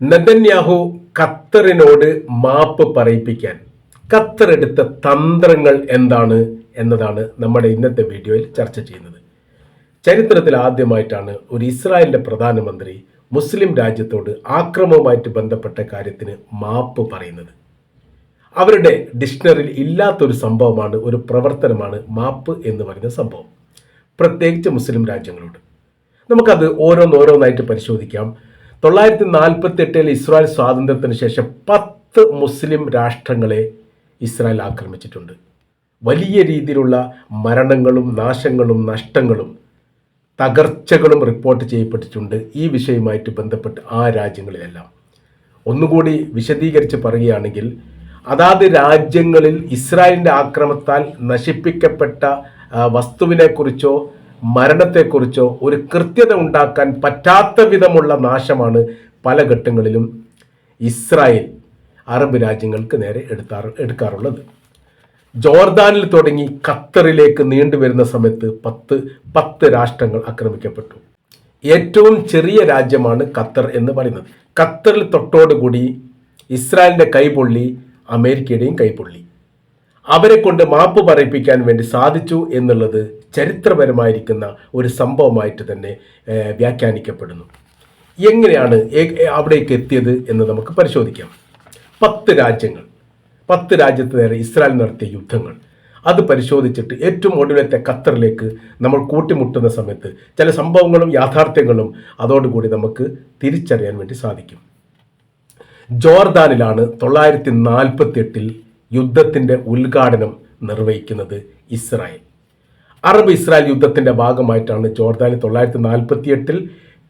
Netanyahu ഖത്തറിനോട് മാപ്പ് പറയിപ്പിക്കാൻ. Qatar എടുത്ത തന്ത്രങ്ങൾ എന്താണ് എന്നതാണ് നമ്മുടെ ഇന്നത്തെ വീഡിയോയിൽ ചർച്ച ചെയ്യുന്നത്. ചരിത്രത്തിൽ ആദ്യമായിട്ടാണ് ഒരു ഇസ്രായേലിന്റെ പ്രധാനമന്ത്രി മുസ്ലിം രാജ്യത്തോട് ആക്രമവുമായിട്ട് ബന്ധപ്പെട്ട കാര്യത്തിന് മാപ്പ് പറയുന്നത്. അവരുടെ ഡിക്ഷണറിയിൽ ഇല്ലാത്തൊരു സംഭവമാണ് ഒരു പ്രവർത്തനമാണ് മാപ്പ് എന്ന് പറയുന്ന സംഭവം. പ്രത്യേകിച്ച് മുസ്ലിം രാജ്യങ്ങളോട്. നമുക്കത് ഓരോന്നോരോന്നായിട്ട് പരിശോധിക്കാം. തൊള്ളായിരത്തി നാൽപ്പത്തി എട്ടിൽ ഇസ്രായേൽ സ്വാതന്ത്ര്യത്തിന് ശേഷം പത്ത് മുസ്ലിം രാഷ്ട്രങ്ങളെ ഇസ്രായേൽ ആക്രമിച്ചിട്ടുണ്ട്. വലിയ രീതിയിലുള്ള മരണങ്ങളും നാശങ്ങളും നഷ്ടങ്ങളും തകർച്ചകളും റിപ്പോർട്ട് ചെയ്യപ്പെട്ടിട്ടുണ്ട് ഈ വിഷയവുമായിട്ട് ബന്ധപ്പെട്ട് ആ രാജ്യങ്ങളിലെല്ലാം. ഒന്നുകൂടി വിശദീകരിച്ച് പറയുകയാണെങ്കിൽ അതാത് രാജ്യങ്ങളിൽ ഇസ്രായേലിന്റെ ആക്രമത്താൽ നശിപ്പിക്കപ്പെട്ട വസ്തുവിനെക്കുറിച്ചോ മരണത്തെക്കുറിച്ചോ ഒരു കൃത്യത ഉണ്ടാക്കാൻ പറ്റാത്ത വിധമുള്ള നാശമാണ് പല ഘട്ടങ്ങളിലും ഇസ്രായേൽ അറബ് രാജ്യങ്ങൾക്ക് നേരെ എടുത്താറ് എടുക്കാറുള്ളത്. ജോർദാനിൽ തുടങ്ങി ഖത്തറിലേക്ക് നീണ്ടുവരുന്ന സമയത്ത് പത്ത് പത്ത് രാഷ്ട്രങ്ങൾ ആക്രമിക്കപ്പെട്ടു. ഏറ്റവും ചെറിയ രാജ്യമാണ് ഖത്തർ എന്ന് പറയുന്നത്. ഖത്തറിൽ തൊട്ടോടുകൂടി ഇസ്രായേലിന്റെ കൈപൊള്ളി അമേരിക്കയുടെയും കൈപൊള്ളി. അവരെ കൊണ്ട് മാപ്പ് പറയിപ്പിക്കാൻ വേണ്ടി സാധിച്ചു എന്നുള്ളത് ചരിത്രപരമായിരിക്കുന്ന ഒരു സംഭവമായിട്ട് തന്നെ വ്യാഖ്യാനിക്കപ്പെടുന്നു. എങ്ങനെയാണ് അവിടേക്ക് എത്തിയത് എന്ന് നമുക്ക് പരിശോധിക്കാം. പത്ത് രാജ്യങ്ങൾ പത്ത് രാജ്യത്ത് നേരെ ഇസ്രായേൽ നടത്തിയ യുദ്ധങ്ങൾ. അത് പരിശോധിച്ചിട്ട് ഏറ്റവും ഒടുവിലത്തെ ഖത്തറിലേക്ക് നമ്മൾ കൂട്ടിമുട്ടുന്ന സമയത്ത് ചില സംഭവങ്ങളും യാഥാർത്ഥ്യങ്ങളും അതോടുകൂടി നമുക്ക് തിരിച്ചറിയാൻ വേണ്ടി സാധിക്കും. ജോർദാനിലാണ് തൊള്ളായിരത്തി നാൽപ്പത്തി എട്ടിൽ യുദ്ധത്തിന്റെ ഉദ്ഘാടനം നിർവഹിക്കുന്നത് ഇസ്രായേൽ. അറബ് ഇസ്രായേൽ യുദ്ധത്തിന്റെ ഭാഗമായിട്ടാണ് ജോർദാനി തൊള്ളായിരത്തി നാൽപ്പത്തി എട്ടിൽ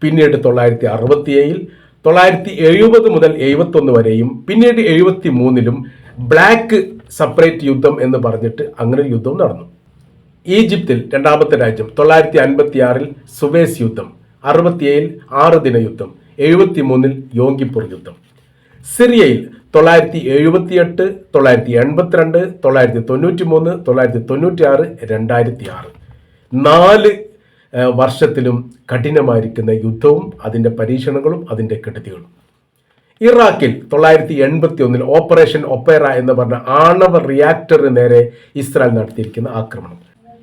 പിന്നീട് തൊള്ളായിരത്തി അറുപത്തി ഏഴിൽ തൊള്ളായിരത്തി എഴുപത് മുതൽ എഴുപത്തൊന്ന് വരെയും പിന്നീട് എഴുപത്തി മൂന്നിലും ബ്ലാക്ക് സെപ്പറേറ്റ് യുദ്ധം എന്ന് പറഞ്ഞിട്ട് അങ്ങനെ യുദ്ധം നടന്നു. ഈജിപ്തിൽ രണ്ടാമത്തെ രാജ്യം തൊള്ളായിരത്തി അൻപത്തി ആറിൽ സുവേസ് യുദ്ധം അറുപത്തിയേഴിൽ ആറ് ദിന യുദ്ധം എഴുപത്തി മൂന്നിൽ യോങ്കിപ്പൂർ യുദ്ധം. സിറിയയിൽ തൊള്ളായിരത്തി എഴുപത്തിയെട്ട് തൊള്ളായിരത്തി എൺപത്തിരണ്ട് തൊള്ളായിരത്തി തൊണ്ണൂറ്റി മൂന്ന് തൊള്ളായിരത്തി തൊണ്ണൂറ്റി ആറ് രണ്ടായിരത്തി ആറ് നാല് വർഷത്തിലും കഠിനമായിരിക്കുന്ന യുദ്ധവും അതിന്റെ പരീക്ഷണങ്ങളും അതിന്റെ കെടുതികളും. ഇറാഖിൽ തൊള്ളായിരത്തി എൺപത്തി ഒന്നിൽ ഓപ്പറേഷൻ ഒപ്പേറ എന്ന് പറഞ്ഞ ആണവ റിയാക്ടറിന് നേരെ ഇസ്രായേൽ നടത്തിയിരിക്കുന്ന ആക്രമണം.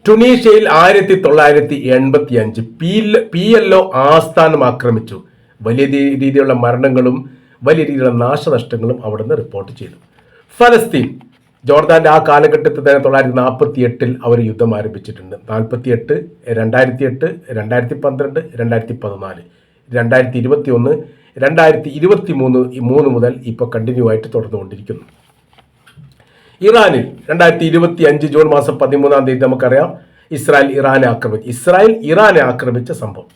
ടുണീഷ്യയിൽ ആയിരത്തി തൊള്ളായിരത്തി എൺപത്തി അഞ്ച് പി പി എൽ ഒ ആസ്ഥാനം ആക്രമിച്ചു. വലിയ രീതിയിലുള്ള മരണങ്ങളും വലിയ രീതിയിലുള്ള നാശനഷ്ടങ്ങളും അവിടുന്ന് റിപ്പോർട്ട് ചെയ്തു. ഫലസ്തീൻ ജോർദാന്റെ ആ കാലഘട്ടത്തിൽ തന്നെ തൊള്ളായിരത്തി നാൽപ്പത്തി എട്ടിൽ അവർ യുദ്ധം ആരംഭിച്ചിട്ടുണ്ട്. നാൽപ്പത്തി എട്ട് രണ്ടായിരത്തി എട്ട് രണ്ടായിരത്തി പന്ത്രണ്ട് രണ്ടായിരത്തി പതിനാല് രണ്ടായിരത്തി ഇരുപത്തി ഒന്ന് രണ്ടായിരത്തി ഇരുപത്തി മൂന്ന് മൂന്ന് മുതൽ ഇപ്പോൾ കണ്ടിന്യൂ ആയിട്ട് തുടർന്നുകൊണ്ടിരിക്കുന്നു. ഇറാനിൽ രണ്ടായിരത്തി ഇരുപത്തി അഞ്ച് ജൂൺ മാസം പതിമൂന്നാം തീയതി നമുക്കറിയാം ഇസ്രായേൽ ഇറാനെ ആക്രമിച്ചു ഇസ്രായേൽ ഇറാനെ ആക്രമിച്ച സംഭവം.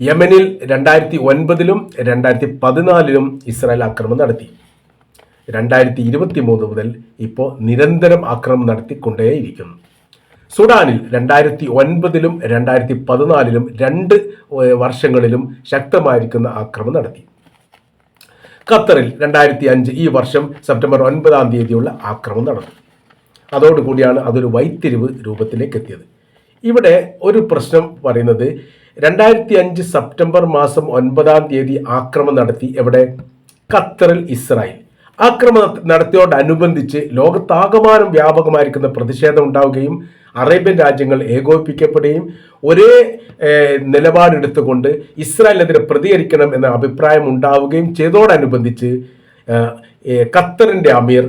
യമനിൽ രണ്ടായിരത്തി ഒൻപതിലും രണ്ടായിരത്തി പതിനാലിലും ഇസ്രായേൽ ആക്രമണം നടത്തി. രണ്ടായിരത്തി ഇരുപത്തി മൂന്ന് മുതൽ ഇപ്പോൾ നിരന്തരം ആക്രമണം നടത്തിക്കൊണ്ടേയിരിക്കുന്നു. സുഡാനിൽ രണ്ടായിരത്തി ഒൻപതിലും രണ്ടായിരത്തി പതിനാലിലും രണ്ട് വർഷങ്ങളിലും ശക്തമായിരിക്കുന്ന ആക്രമണം നടത്തി. ഖത്തറിൽ രണ്ടായിരത്തി അഞ്ച് ഈ വർഷം സെപ്റ്റംബർ ഒൻപതാം തീയതിയുള്ള ആക്രമണം നടന്നു. അതോടുകൂടിയാണ് അതൊരു വൈത്തിരിവ് രൂപത്തിലേക്ക് എത്തിയത് ഇവിടെ ഒരു പ്രശ്നം പറയുന്നത് രണ്ടായിരത്തി അഞ്ച് സെപ്റ്റംബർ മാസം ഒൻപതാം തീയതി ആക്രമണം നടത്തി എവിടെ? ഖത്തറിൽ ഇസ്രായേൽ. ആക്രമണം നടത്തിയോടനുബന്ധിച്ച് ലോകത്താകമാനം വ്യാപകമായിരിക്കുന്ന പ്രതിഷേധം ഉണ്ടാവുകയും അറേബ്യൻ രാജ്യങ്ങൾ ഏകോപിപ്പിക്കപ്പെടുകയും ഒരേ നിലപാടെടുത്തുകൊണ്ട് ഇസ്രായേലിനെതിരെ പ്രതികരിക്കണം എന്ന അഭിപ്രായം ഉണ്ടാവുകയും ചെയ്തോടനുബന്ധിച്ച് ഖത്തറിന്റെ അമീർ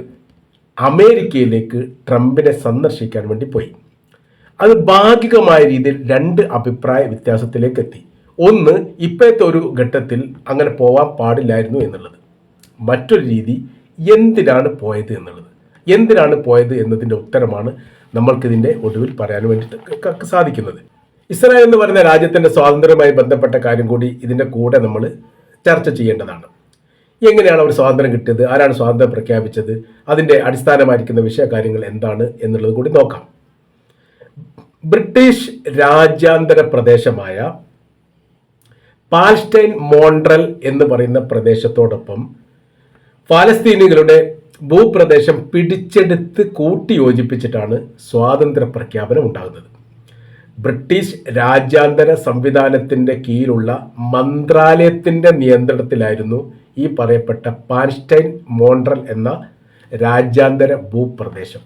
അമേരിക്കയിലേക്ക് ട്രംപിനെ സന്ദർശിക്കാൻ വേണ്ടി പോയി. അത് ഭാഗികമായ രീതിയിൽ രണ്ട് അഭിപ്രായ വ്യത്യാസത്തിലേക്ക് എത്തി ഒന്ന് ഇപ്പോഴത്തെ ഒരു ഘട്ടത്തിൽ അങ്ങനെ പോവാൻ പാടില്ലായിരുന്നു എന്നുള്ളത്. മറ്റൊരു രീതി എന്തിനാണ് പോയത് എന്നുള്ളത്. എന്തിനാണ് പോയത് എന്നതിന്റെ ഉത്തരമാണ് നമ്മൾക്കിതിന്റെ ഒടുവിൽ പറയാൻ വേണ്ടിയിട്ട് സാധിക്കുന്നത്. ഇസ്രായേൽ എന്ന് പറയുന്ന രാജ്യത്തിന്റെ സ്വാതന്ത്ര്യവുമായി ബന്ധപ്പെട്ട കാര്യം കൂടി ഇതിന്റെ കൂടെ നമ്മൾ ചർച്ച ചെയ്യേണ്ടതാണ്. എങ്ങനെയാണ് അവർ സ്വാതന്ത്ര്യം കിട്ടിയത്? ആരാണ് സ്വാതന്ത്ര്യം പ്രഖ്യാപിച്ചത്? അതിന്റെ അടിസ്ഥാനമായിരിക്കുന്ന വിഷയകാര്യങ്ങൾ എന്താണ് എന്നുള്ളത് കൂടി നോക്കാം. ബ്രിട്ടീഷ് രാജ്യാന്തര പ്രദേശമായ പാൽസ്റ്റൈൻ മോൺട്രൽ എന്ന് പറയുന്ന പ്രദേശത്തോടൊപ്പം ഫലസ്തീനികളുടെ ഭൂപ്രദേശം പിടിച്ചെടുത്ത് കൂട്ടിയോജിപ്പിച്ചിട്ടാണ് സ്വാതന്ത്ര്യ പ്രഖ്യാപനം ഉണ്ടാകുന്നത്. ബ്രിട്ടീഷ് രാജ്യാന്തര സംവിധാനത്തിന്റെ കീഴിലുള്ള മന്ത്രാലയത്തിന്റെ നിയന്ത്രണത്തിലായിരുന്നു ഈ പറയപ്പെട്ട പാലസ്റ്റൈൻ മോൺട്രൽ എന്ന രാജ്യാന്തര ഭൂപ്രദേശം.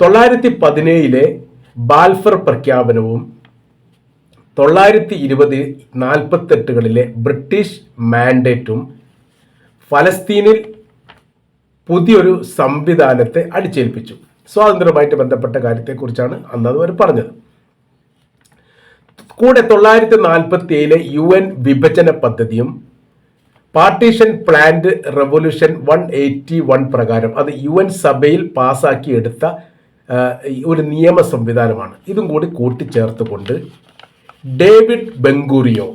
തൊള്ളായിരത്തി പതിനേഴിലെ ബാൽഫർ പ്രഖ്യാപനവും തൊള്ളായിരത്തി ഇരുപത് നാൽപ്പത്തെട്ടുകളിലെ ബ്രിട്ടീഷ് മാൻഡേറ്റും ഫലസ്തീനിൽ പുതിയൊരു സംവിധാനത്തെ അടിച്ചേൽപ്പിച്ചു. സ്വാതന്ത്ര്യവുമായിട്ട് ബന്ധപ്പെട്ട കാര്യത്തെക്കുറിച്ചാണ് അന്ന് അവർ പറഞ്ഞത്. കൂടെ തൊള്ളായിരത്തി നാൽപ്പത്തി ഏഴിലെ യു എൻ വിഭജന പദ്ധതിയും partition plan revolution one eighty one പ്രകാരം അത് യു എൻ സഭയിൽ പാസാക്കി എടുത്ത ആ, ഒരു നിയമ സംവിധാനമാണ്. ഇതും കൂടി കൂട്ടിച്ചേർത്തുകൊണ്ട് ഡേവിഡ് ബെങ്കൂറിയോ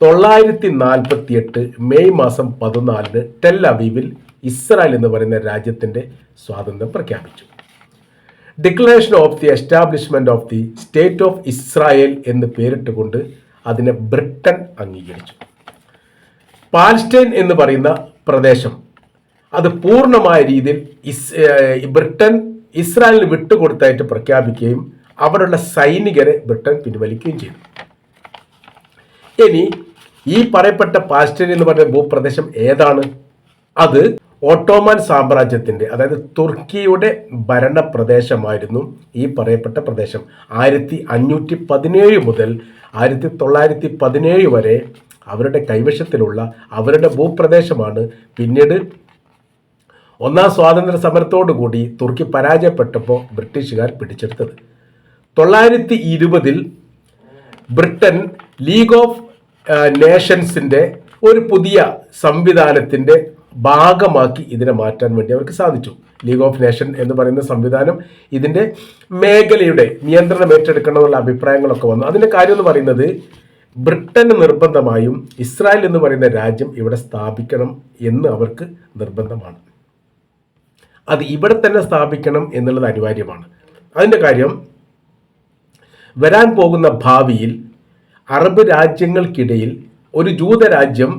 തൊള്ളായിരത്തി നാൽപ്പത്തി എട്ട് മെയ് മാസം പതിനാലിന് ടെൽ അവീവിൽ ഇസ്രായേൽ എന്ന് പറയുന്ന രാജ്യത്തിന്റെ സ്വാതന്ത്ര്യം പ്രഖ്യാപിച്ചു. Declaration of the establishment of the state of Israel എന്ന് പേരിട്ടുകൊണ്ട് അതിനെ ബ്രിട്ടൻ അംഗീകരിച്ചു. പാലസ്റ്റൈൻ എന്ന് പറയുന്ന പ്രദേശം അത് പൂർണമായ രീതിയിൽ ഇസ് ബ്രിട്ടൻ ഇസ്രായേലിന് വിട്ടുകൊടുത്തായിട്ട് പ്രഖ്യാപിക്കുകയും അവരുടെ സൈനികരെ ബ്രിട്ടൻ പിൻവലിക്കുകയും ചെയ്തു. ഇനി ഈ പറയപ്പെട്ട പാൽസ്റ്റൈൻ എന്ന് പറഞ്ഞ ഭൂപ്രദേശം ഏതാണ്? അത് ഓട്ടോമാൻ സാമ്രാജ്യത്തിന്റെ അതായത് തുർക്കിയുടെ ഭരണ പ്രദേശമായിരുന്നു ഈ പറയപ്പെട്ട പ്രദേശം. ആയിരത്തി അഞ്ഞൂറ്റി പതിനേഴ് മുതൽ ആയിരത്തി തൊള്ളായിരത്തി പതിനേഴ് വരെ അവരുടെ കൈവശത്തിലുള്ള അവരുടെ ഭൂപ്രദേശമാണ് പിന്നീട് ഒന്നാം സ്വാതന്ത്ര്യ സമരത്തോടുകൂടി തുർക്കി പരാജയപ്പെട്ടപ്പോൾ ബ്രിട്ടീഷുകാർ പിടിച്ചെടുത്തത്. തൊള്ളായിരത്തി ഇരുപതിൽ ബ്രിട്ടൻ ലീഗ് ഓഫ് നേഷൻസിന്റെ ഒരു പുതിയ സംവിധാനത്തിന്റെ ഭാഗമാക്കി ഇതിനെ മാറ്റാൻ വേണ്ടി അവർക്ക് സാധിച്ചു. ലീഗ് ഓഫ് നേഷൻ എന്ന് പറയുന്ന സംവിധാനം ഇതിന്റെ മേഖലയുടെ നിയന്ത്രണം ഏറ്റെടുക്കണമെന്നുള്ള അഭിപ്രായങ്ങളൊക്കെ വന്നു. അതിന്റെ കാര്യം എന്ന് പറയുന്നത് ബ്രിട്ടന് നിർബന്ധമായും ഇസ്രായേൽ എന്ന് പറയുന്ന രാജ്യം ഇവിടെ സ്ഥാപിക്കണം എന്ന് അവർക്ക് നിർബന്ധമാണ്. അത് ഇവിടെ തന്നെ സ്ഥാപിക്കണം എന്നുള്ളത് അനിവാര്യമാണ്. അതിന്റെ കാര്യം വരാൻ പോകുന്ന ഭാവിയിൽ അറബ് രാജ്യങ്ങൾക്കിടയിൽ ഒരു ജൂതരാജ്യം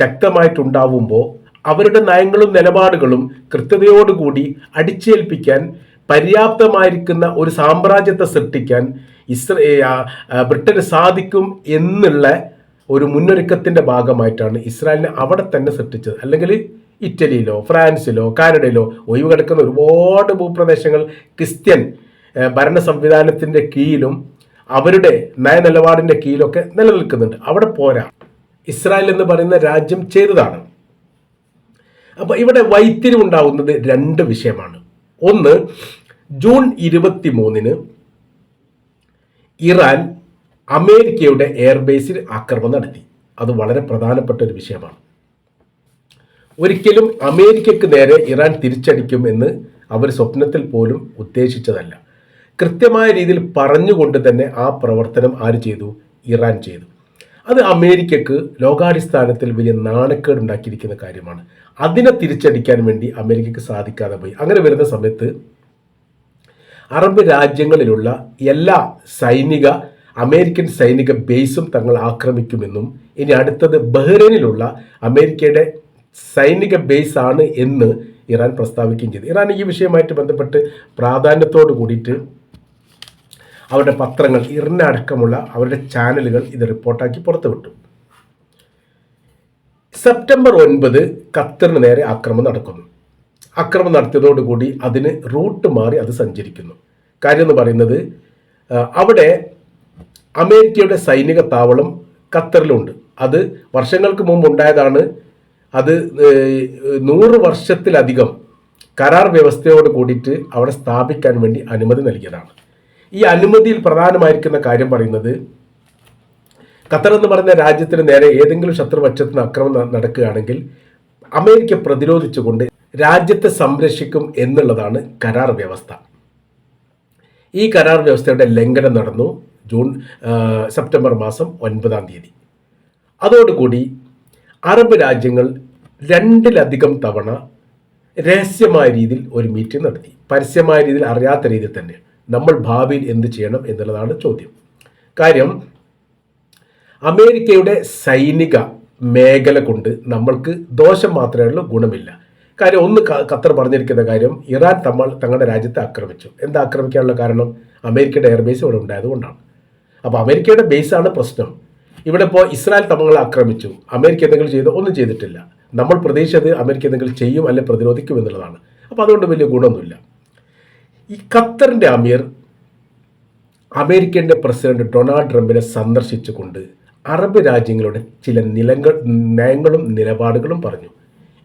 ശക്തമായിട്ടുണ്ടാവുമ്പോൾ അവരുടെ നയങ്ങളും നിലപാടുകളും കൃത്യതയോടുകൂടി അടിച്ചേൽപ്പിക്കാൻ പര്യാപ്തമായിരിക്കുന്ന ഒരു സാമ്രാജ്യത്തെ സൃഷ്ടിക്കാൻ ഇസ്രേ ബ്രിട്ടന് സാധിക്കും എന്നുള്ള ഒരു മുന്നൊരുക്കത്തിന്റെ ഭാഗമായിട്ടാണ് ഇസ്രായേലിനെ അവിടെ തന്നെ സൃഷ്ടിച്ചത്. അല്ലെങ്കിൽ ഇറ്റലിയിലോ ഫ്രാൻസിലോ കാനഡയിലോ ഒഴിവ് കിടക്കുന്ന ഒരുപാട് ഭൂപ്രദേശങ്ങൾ ക്രിസ്ത്യൻ ഭരണ സംവിധാനത്തിന്റെ കീഴിലും അവരുടെ നയനിലപാടിന്റെ കീഴിലൊക്കെ നിലനിൽക്കുന്നുണ്ട്. അവിടെ പോരാ. ഇസ്രായേൽ എന്ന് പറയുന്ന രാജ്യം ചെയ്തതാണ്. അപ്പോൾ ഇവിടെ വൈത്തിരിവുണ്ടാവുന്നത് രണ്ട് വിഷയമാണ്. ഒന്ന് ജൂൺ ഇരുപത്തി മൂന്നിന് ഇറാൻ അമേരിക്കയുടെ എയർബേസിൽ ആക്രമണം നടത്തി. അത് വളരെ പ്രധാനപ്പെട്ട ഒരു വിഷയമാണ്. ഒരിക്കലും അമേരിക്കക്ക് നേരെ ഇറാൻ തിരിച്ചടിക്കും എന്ന് അവർ സ്വപ്നത്തിൽ പോലും ഉദ്ദേശിച്ചതല്ല. കൃത്യമായ രീതിയിൽ പറഞ്ഞുകൊണ്ട് തന്നെ ആ പ്രവർത്തനം ആര് ചെയ്തു? ഇറാൻ ചെയ്തു. അത് അമേരിക്കക്ക് ലോകാടിസ്ഥാനത്തിൽ വലിയ നാണക്കേട് ഉണ്ടാക്കിയിരിക്കുന്ന കാര്യമാണ്. അതിനെ തിരിച്ചടിക്കാൻ വേണ്ടി അമേരിക്കക്ക് സാധിക്കാതെ പോയി. അങ്ങനെ വരുന്ന സമയത്ത് അറബ് രാജ്യങ്ങളിലുള്ള എല്ലാ സൈനിക അമേരിക്കൻ സൈനിക ബേസും തങ്ങൾ ആക്രമിക്കുമെന്നും ഇനി അടുത്തത് ബഹ്റൈനിലുള്ള അമേരിക്കയുടെ സൈനിക ബേസ് ആണ് എന്ന് ഇറാൻ പ്രസ്താവിക്കുകയും ചെയ്തു. ഇറാൻ ഈ വിഷയമായിട്ട് ബന്ധപ്പെട്ട് പ്രാധാന്യത്തോട് കൂടിയിട്ട് അവരുടെ പത്രങ്ങൾ ഇറിന അടക്കമുള്ള അവരുടെ ചാനലുകൾ ഇത് റിപ്പോർട്ടാക്കി പുറത്തുവിട്ടു. സെപ്റ്റംബർ ഒൻപത് ഖത്തറിന് നേരെ ആക്രമണം നടക്കുന്നു. ആക്രമണം നടത്തിയതോടുകൂടി അതിന് റൂട്ട് മാറി അത് സഞ്ചരിക്കുന്നു. കാര്യം എന്ന് പറയുന്നത് അവിടെ അമേരിക്കയുടെ സൈനിക താവളം ഖത്തറിലുണ്ട്. അത് വർഷങ്ങൾക്ക് മുമ്പ് ഉണ്ടായതാണ്. അത് നൂറ് വർഷത്തിലധികം കരാർ വ്യവസ്ഥയോട് കൂടിയിട്ട് അവിടെ സ്ഥാപിക്കാൻ വേണ്ടി അനുമതി നൽകിയതാണ്. ഈ അനുമതിയിൽ പ്രധാനമായിരിക്കുന്ന കാര്യം പറയുന്നത് ഖത്തർ എന്ന് പറയുന്ന രാജ്യത്തിന് നേരെ ഏതെങ്കിലും ശത്രുപക്ഷത്തിന് അക്രമം നടക്കുകയാണെങ്കിൽ അമേരിക്ക പ്രതിരോധിച്ചുകൊണ്ട് രാജ്യത്തെ സംരക്ഷിക്കും എന്നുള്ളതാണ് കരാർ വ്യവസ്ഥ. ഈ കരാർ വ്യവസ്ഥയുടെ ലംഘനം നടന്നു ജൂൺ സെപ്റ്റംബർ മാസം ഒൻപതാം തീയതി. അതോടുകൂടി അറബ് രാജ്യങ്ങൾ രണ്ടിലധികം തവണ രഹസ്യമായ രീതിയിൽ ഒരു മീറ്റിംഗ് നടത്തി. പരസ്യമായ രീതിയിൽ അറിയാത്ത രീതിയിൽ തന്നെ നമ്മൾ ഭാവിയിൽ എന്ത് ചെയ്യണം എന്നുള്ളതാണ് ചോദ്യം. കാര്യം അമേരിക്കയുടെ സൈനിക മേഖല കൊണ്ട് നമ്മൾക്ക് ദോഷം മാത്രമേ ഉള്ളൂ ഗുണമില്ല. കാര്യം ഒന്ന് ഖത്തർ പറഞ്ഞിരിക്കുന്ന കാര്യം ഇറാൻ തമ്മൾ തങ്ങളുടെ രാജ്യത്തെ ആക്രമിച്ചു. എന്താ ആക്രമിക്കാനുള്ള കാരണം? അമേരിക്കയുടെ എയർബേസ് ഇവിടെ ഉണ്ടായതുകൊണ്ടാണ് അപ്പോൾ അമേരിക്കയുടെ ബേസാണ് പ്രശ്നം. ഇവിടെ ഇപ്പോൾ ഇസ്രായേൽ തങ്ങളെ ആക്രമിച്ചു. അമേരിക്ക എന്തെങ്കിലും ചെയ്തു? ഒന്നും ചെയ്തിട്ടില്ല. നമ്മൾ പ്രതീക്ഷിച്ചത് അമേരിക്ക എന്തെങ്കിലും ചെയ്യും അല്ലെ പ്രതിരോധിക്കും എന്നുള്ളതാണ്. അപ്പോൾ അതുകൊണ്ട് വലിയ ഗുണമൊന്നുമില്ല. ഈ ഖത്തറിന്റെ അമീർ അമേരിക്കന്റെ പ്രസിഡന്റ് ഡൊണാൾഡ് ട്രംപിനെ സന്ദർശിച്ചുകൊണ്ട് അറബ് രാജ്യങ്ങളുടെ ചില നിലങ്ങൾ നയങ്ങളും നിലപാടുകളും പറഞ്ഞു.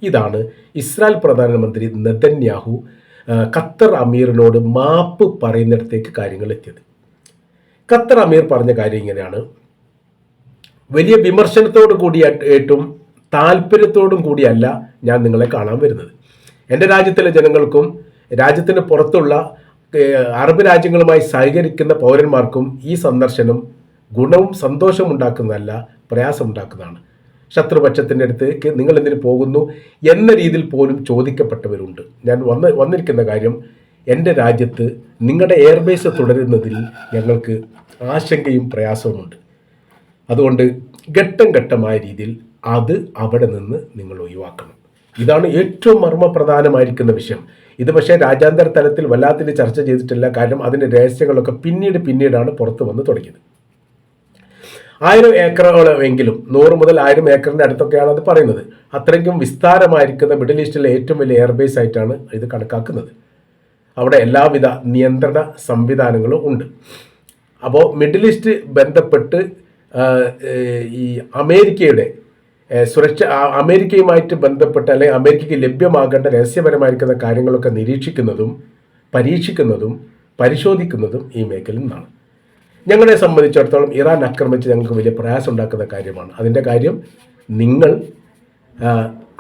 ഇതാണ് ഇസ്രായേൽ പ്രധാനമന്ത്രി നെതന്യാഹു ഖത്തർ അമീറിനോട് മാപ്പ് പറയുന്നിടത്തേക്ക് കാര്യങ്ങൾ എത്തിയത്. ഖത്തർ അമീർ പറഞ്ഞ കാര്യം ഇങ്ങനെയാണ്. വലിയ വിമർശനത്തോട് കൂടിയായിട്ടും താല്പര്യത്തോടും കൂടിയല്ല ഞാൻ നിങ്ങളെ കാണാൻ വരുന്നത്. എന്റെ രാജ്യത്തിലെ ജനങ്ങൾക്കും രാജ്യത്തിന് പുറത്തുള്ള അറബ് രാജ്യങ്ങളുമായി സഹകരിക്കുന്ന പൗരന്മാർക്കും ഈ സന്ദർശനം ഗുണവും സന്തോഷവും ഉണ്ടാക്കുന്നതല്ല പ്രയാസമുണ്ടാക്കുന്നതാണ് ശത്രുപക്ഷത്തിന്റെ അടുത്തേക്ക് നിങ്ങൾ എന്തിനു പോകുന്നു എന്ന രീതിയിൽ പോലും ചോദിക്കപ്പെട്ടവരുണ്ട്. ഞാൻ വന്ന് വന്നിരിക്കുന്ന കാര്യം എന്റെ രാജ്യത്ത് നിങ്ങളുടെ എയർബേസ് തുടരുന്നതിൽ ഞങ്ങൾക്ക് ആശങ്കയും പ്രയാസവുമുണ്ട്. അതുകൊണ്ട് ഘട്ടം ഘട്ടമായ രീതിയിൽ അത് അവിടെ നിന്ന് നിങ്ങൾ ഒഴിവാക്കണം. ഇതാണ് ഏറ്റവും മർമ്മപ്രധാനമായിരിക്കുന്ന വിഷയം. ഇത് പക്ഷേ രാജ്യാന്തര തലത്തിൽ വല്ലാത്തിന് ചർച്ച ചെയ്തിട്ടില്ല. കാരണം അതിന്റെ രഹസ്യങ്ങളൊക്കെ പിന്നീട് പിന്നീടാണ് പുറത്തു വന്ന് തുടങ്ങിയത്. ആയിരം ഏക്കറോളമെങ്കിലും നൂറ് മുതൽ ആയിരം ഏക്കറിന്റെ അടുത്തൊക്കെയാണ് അത് പറയുന്നത്. അത്രയ്ക്കും വിസ്താരമായിരിക്കുന്ന മിഡിൽ ഈസ്റ്റിലെ ഏറ്റവും വലിയ എയർബേസ് ആയിട്ടാണ് ഇത് കണക്കാക്കുന്നത്. അവിടെ എല്ലാവിധ നിയന്ത്രണ സംവിധാനങ്ങളും ഉണ്ട്. അപ്പോൾ മിഡിൽ ഈസ്റ്റ് ബന്ധപ്പെട്ട് ഈ അമേരിക്കയുടെ സുരക്ഷ അമേരിക്കയുമായിട്ട് ബന്ധപ്പെട്ട് അല്ലെങ്കിൽ അമേരിക്കയ്ക്ക് ലഭ്യമാകേണ്ട രഹസ്യപരമായിരിക്കുന്ന കാര്യങ്ങളൊക്കെ നിരീക്ഷിക്കുന്നതും പരീക്ഷിക്കുന്നതും പരിശോധിക്കുന്നതും ഈ മേഖലയിൽ നിന്നാണ്. ഞങ്ങളെ സംബന്ധിച്ചിടത്തോളം ഇറാൻ ആക്രമിച്ച് ഞങ്ങൾക്ക് വലിയ പ്രയാസം ഉണ്ടാക്കുന്ന കാര്യമാണ്. അതിന്റെ കാര്യം നിങ്ങൾ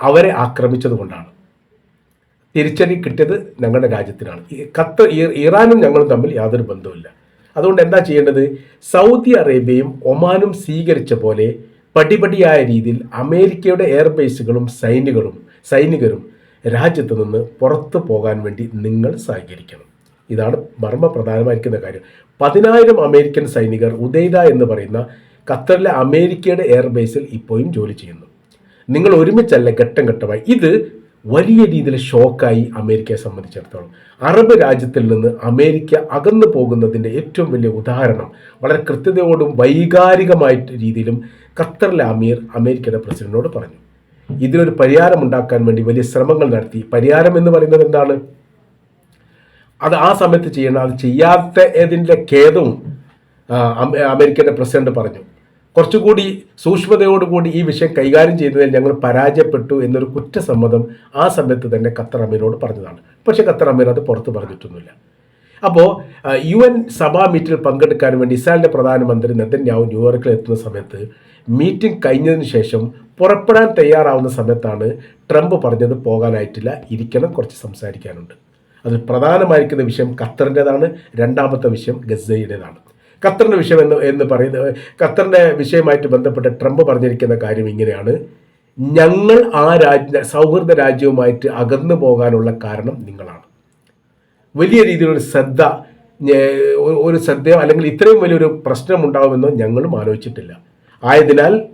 അവരെ ആക്രമിച്ചത് കൊണ്ടാണ്. തിരിച്ചടി കിട്ടിയത് ഞങ്ങളുടെ രാജ്യത്തിനാണ്. ഖത്തർ ഇറാനും ഞങ്ങളും തമ്മിൽ യാതൊരു ബന്ധവുമില്ല. അതുകൊണ്ട് എന്താ ചെയ്യേണ്ടത്? സൗദി അറേബ്യയും ഒമാനും സ്വീകരിച്ച പോലെ പടിപടിയായ രീതിയിൽ അമേരിക്കയുടെ എയർബേസുകളും സൈനികരും സൈനികരും രാജ്യത്ത് നിന്ന് പുറത്തു പോകാൻ വേണ്ടി നിങ്ങൾ സഹകരിക്കണം. ഇതാണ് മർമ്മ പ്രധാനമായിരിക്കുന്ന കാര്യം. പതിനായിരം അമേരിക്കൻ സൈനികർ ഉദൈദ എന്ന് പറയുന്ന ഖത്തറിലെ അമേരിക്കയുടെ എയർബേസിൽ ഇപ്പോഴും ജോലി ചെയ്യുന്നു. നിങ്ങൾ ഒരുമിച്ചല്ല ഘട്ടം ഘട്ടമായി. ഇത് വലിയ രീതിയിൽ ഷോക്കായി അമേരിക്കയെ സംബന്ധിച്ചിടത്തോളം. അറബ് രാജ്യത്തിൽ നിന്ന് അമേരിക്ക അകന്നു പോകുന്നതിന്റെ ഏറ്റവും വലിയ ഉദാഹരണം വളരെ കൃത്യതയോടും വൈകാരികമായിട്ട് രീതിയിലും ഖത്തറിലെ അമീർ അമേരിക്കയുടെ പ്രസിഡന്റിനോട് പറഞ്ഞു. ഇതിനൊരു പരിഹാരം ഉണ്ടാക്കാൻ വേണ്ടി വലിയ ശ്രമങ്ങൾ നടത്തി. പരിഹാരം എന്ന് പറയുന്നത് എന്താണ്? അത് ആ സമയത്ത് ചെയ്യണം അത് ചെയ്യാത്ത ഏതിന്റെ ഖേദവും അമേരിക്കയുടെ പ്രസിഡന്റ് പറഞ്ഞു. കുറച്ചുകൂടി സൂക്ഷ്മതയോടുകൂടി ഈ വിഷയം കൈകാര്യം ചെയ്യുന്നതിൽ ഞങ്ങൾ പരാജയപ്പെട്ടു എന്നൊരു കുറ്റസമ്മതം ആ സമയത്ത് തന്നെ ഖത്തർ അമീറിനോട് പറഞ്ഞതാണ്. പക്ഷേ ഖത്തർ അമീർ അത് പുറത്ത് പറഞ്ഞിട്ടൊന്നുമില്ല. അപ്പോൾ യു എൻ സഭാ മീറ്റിൽ പങ്കെടുക്കാൻ വേണ്ടി ഇസ്രായേലിന്റെ പ്രധാനമന്ത്രി നെതന്യാഹു ന്യൂയോർക്കിൽ എത്തുന്ന സമയത്ത് മീറ്റിംഗ് കഴിഞ്ഞതിന് ശേഷം പുറപ്പെടാൻ തയ്യാറാവുന്ന സമയത്താണ് ട്രംപ് പറഞ്ഞത് പോകാനായിട്ടില്ല ഇരിക്കണം കുറച്ച് സംസാരിക്കാനുണ്ട്. അതിൽ പ്രധാനമായിരിക്കുന്ന വിഷയം ഖത്തറിന്റെതാണ് രണ്ടാമത്തെ വിഷയം ഗസയുടേതാണ് ഖത്തറിന്റെ വിഷയം എന്ന് എന്ന് പറയുന്നത് ഖത്തറിന്റെ വിഷയമായിട്ട് ബന്ധപ്പെട്ട് ട്രംപ് പറഞ്ഞിരിക്കുന്ന കാര്യം ഇങ്ങനെയാണ്. ഞങ്ങൾ ആ രാജ്യ സൗഹൃദ രാജ്യവുമായിട്ട് അകന്നു പോകാനുള്ള കാരണം നിങ്ങളാണ്. വലിയ രീതിയിലൊരു ശ്രദ്ധ ഒരു- ശ്രദ്ധയോ അല്ലെങ്കിൽ ഇത്രയും വലിയൊരു പ്രശ്നം ഉണ്ടാവുമെന്നോ ഞങ്ങളും ആലോചിച്ചിട്ടില്ല. ആയതിനാൽ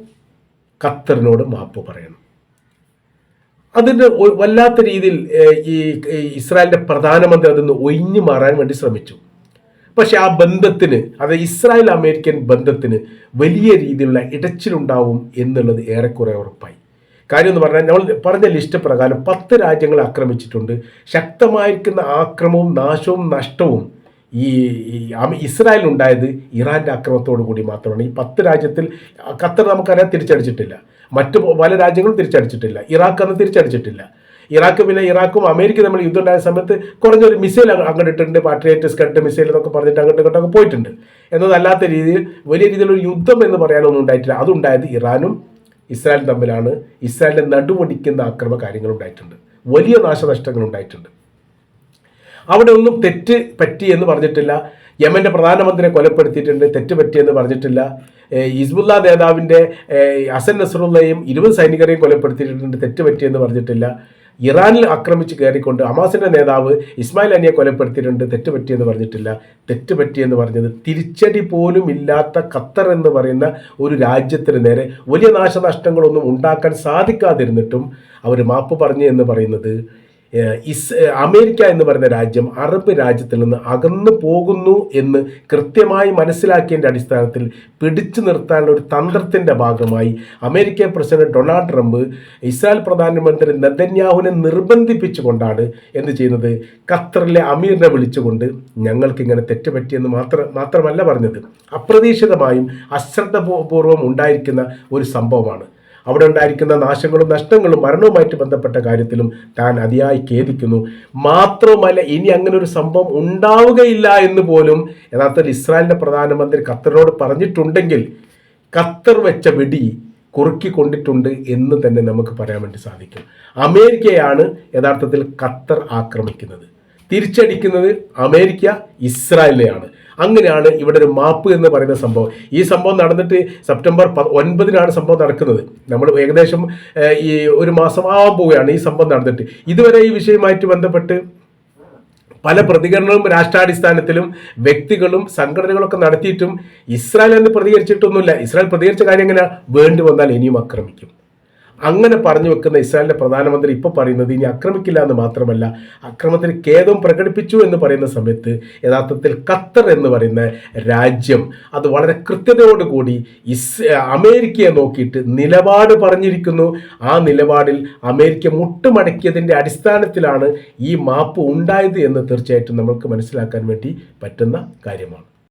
ഖത്തറിനോട് മാപ്പ് പറയണം. അതിന് വല്ലാത്ത രീതിയിൽ ഈ ഇസ്രായേലിന്റെ പ്രധാനമന്ത്രി നിന്ന് ഒഴിഞ്ഞു മാറാൻ വേണ്ടി ശ്രമിച്ചു. പക്ഷെ ആ ബന്ധത്തിന് അത് ഇസ്രായേൽ അമേരിക്കൻ ബന്ധത്തിന് വലിയ രീതിയിലുള്ള ഇടച്ചിലുണ്ടാവും എന്നുള്ളത് ഏറെക്കുറെ ഉറപ്പായി. കാര്യം എന്ന് പറഞ്ഞാൽ നമ്മൾ പറഞ്ഞ ലിസ്റ്റ് പ്രകാരം പത്ത് രാജ്യങ്ങൾ ആക്രമിച്ചിട്ടുണ്ട്. ശക്തമായിരിക്കുന്ന ആക്രമവും നാശവും നഷ്ടവും ഈ ഇസ്രായേൽ ഉണ്ടായത് ഇറാന്റെ ഇറാന്റെ ആക്രമണത്തോടു കൂടി മാത്രമാണ്. ഈ പത്ത് രാജ്യത്തിൽ ഖത്തർ നമുക്കറിയാം തിരിച്ചടിച്ചിട്ടില്ല. മറ്റു പല രാജ്യങ്ങളും തിരിച്ചടിച്ചിട്ടില്ല. ഇറാഖ് അന്ന് തിരിച്ചടിച്ചിട്ടില്ല. ഇറാഖ് പിന്നെ ഇറാഖും അമേരിക്ക നമ്മൾ യുദ്ധം ഉണ്ടായ സമയത്ത് കുറഞ്ഞൊരു മിസൈൽ അങ്ങോട്ട് ഇട്ടിട്ടുണ്ട് പാട്രിയേറ്റ് സ്കട്ട് മിസൈൽ എന്നൊക്കെ പറഞ്ഞിട്ട് അങ്ങോട്ട് ഇങ്ങോട്ടൊക്കെ പോയിട്ടുണ്ട്. എന്നതല്ലാത്ത രീതിയിൽ വലിയ രീതിയിലൊരു യുദ്ധം എന്ന് പറയാനൊന്നും ഉണ്ടായിട്ടില്ല. അതുണ്ടായത് ഇറാനും ഇസ്രായേലും തമ്മിലാണ്. ഇസ്രായേലിനെ നടുവടിക്കുന്ന ആക്രമ കാര്യങ്ങൾ ഉണ്ടായിട്ടുണ്ട്. വലിയ നാശനഷ്ടങ്ങൾ ഉണ്ടായിട്ടുണ്ട്. അവിടെ ഒന്നും തെറ്റ് പറ്റി എന്ന് പറഞ്ഞിട്ടില്ല. യമന്റെ പ്രധാനമന്ത്രിയെ കൊലപ്പെടുത്തിയിട്ടുണ്ട്. തെറ്റ് പറ്റി എന്ന് പറഞ്ഞിട്ടില്ല. ഇസ്ബുല്ല നേതാവിന്റെ അസൻ നസറുള്ളയും ഇരുപത് സൈനികരെയും കൊലപ്പെടുത്തിയിട്ടുണ്ട്. തെറ്റ് പറ്റിയെന്ന് പറഞ്ഞിട്ടില്ല. ഇറാനിൽ ആക്രമിച്ച് കയറിക്കൊണ്ട് ഹമാസിന്റെ നേതാവ് ഇസ്മായിൽ അനിയെ കൊലപ്പെടുത്തിയിട്ടുണ്ട്. തെറ്റുപറ്റിയെന്ന് പറഞ്ഞിട്ടില്ല. തെറ്റുപറ്റിയെന്ന് പറഞ്ഞത് തിരിച്ചടി പോലും ഇല്ലാത്ത ഖത്തർ എന്ന് പറയുന്ന ഒരു രാജ്യത്തിന് നേരെ വലിയ നാശനഷ്ടങ്ങളൊന്നും ഉണ്ടാക്കാൻ സാധിക്കാതിരുന്നിട്ടും അവർ മാപ്പ് പറഞ്ഞു എന്ന് പറയുന്നത് ഇസ് അമേരിക്ക എന്ന് പറയുന്ന രാജ്യം അറബ് രാജ്യത്തിൽ നിന്ന് അകന്നു പോകുന്നു എന്ന് കൃത്യമായി മനസ്സിലാക്കിയതിന്റെ അടിസ്ഥാനത്തിൽ പിടിച്ചു നിർത്താനുള്ള ഒരു തന്ത്രത്തിന്റെ ഭാഗമായി American president Donald Trump Israel പ്രധാനമന്ത്രി നെതന്യാഹുവിനെ നിർബന്ധിപ്പിച്ചുകൊണ്ടാണ് എന്ത് ചെയ്യുന്നത്? ഖത്തറിലെ അമീറിനെ വിളിച്ചുകൊണ്ട് ഞങ്ങൾക്ക് ഇങ്ങനെ തെറ്റുപറ്റിയെന്ന് മാത്രം മാത്രമല്ല പറഞ്ഞത്. അപ്രതീക്ഷിതമായും അശ്രദ്ധപൂർവം ഉണ്ടായിരിക്കുന്ന ഒരു സംഭവമാണ്. അവിടെ ഉണ്ടായിരിക്കുന്ന നാശങ്ങളും നഷ്ടങ്ങളും മരണവുമായിട്ട് ബന്ധപ്പെട്ട കാര്യത്തിലും താൻ അതിയായി ഖേദിക്കുന്നു. മാത്രമല്ല ഇനി അങ്ങനെ ഒരു സംഭവം ഉണ്ടാവുകയില്ല എന്ന് പോലും യഥാർത്ഥത്തിൽ ഇസ്രായേലിന്റെ പ്രധാനമന്ത്രി ഖത്തറിനോട് പറഞ്ഞിട്ടുണ്ടെങ്കിൽ ഖത്തർ വെച്ച വെടി കുറുക്കി കൊണ്ടിട്ടുണ്ട് എന്ന് തന്നെ നമുക്ക് പറയാൻ വേണ്ടി സാധിക്കും. അമേരിക്കയാണ് യഥാർത്ഥത്തിൽ ഖത്തർ ആക്രമിക്കുന്നത്. തിരിച്ചടിക്കുന്നത് അമേരിക്ക ഇസ്രായേലിനെയാണ്. അങ്ങനെയാണ് ഇവിടെ ഒരു മാപ്പ് എന്ന് പറയുന്ന സംഭവം. ഈ സംഭവം നടന്നിട്ട് സെപ്റ്റംബർ ഒൻപതിനാണ് സംഭവം നടക്കുന്നത്. നമ്മൾ ഏകദേശം ഈ ഒരു മാസം ആവാൻ പോവുകയാണ് ഈ സംഭവം നടന്നിട്ട്. ഇതുവരെ ഈ വിഷയവുമായിട്ട് ബന്ധപ്പെട്ട് പല പ്രതികരണങ്ങളും രാഷ്ട്രാടിസ്ഥാനത്തിലും വ്യക്തികളും സംഘടനകളൊക്കെ നടത്തിയിട്ടും ഇസ്രായേൽ എന്ന് പ്രതികരിച്ചിട്ടൊന്നുമില്ല. ഇസ്രായേൽ പ്രതികരിച്ച കാര്യം എങ്ങനെ വേണ്ടി വന്നാൽ ഇനിയും ആക്രമിക്കും. അങ്ങനെ പറഞ്ഞു വെക്കുന്ന ഇസ്രായേലിന്റെ പ്രധാനമന്ത്രി ഇപ്പോൾ പറയുന്നത് ഇനി ആക്രമിക്കില്ല എന്ന് മാത്രമല്ല അക്രമത്തിന് ഖേദം പ്രകടിപ്പിച്ചു എന്ന് പറയുന്ന സമയത്ത് യഥാർത്ഥത്തിൽ ഖത്തർ എന്ന് പറയുന്ന രാജ്യം അത് വളരെ കൃത്യതയോടുകൂടി ഇസ് അമേരിക്കയെ നോക്കിയിട്ട് നിലപാട് പറഞ്ഞിരിക്കുന്നു. ആ നിലപാടിൽ അമേരിക്ക മുട്ടുമടക്കിയതിന്റെ അടിസ്ഥാനത്തിലാണ് ഈ മാപ്പ് ഉണ്ടായത് എന്ന് തീർച്ചയായിട്ടും നമുക്ക് മനസ്സിലാക്കാൻ വേണ്ടി പറ്റുന്ന കാര്യമാണ്.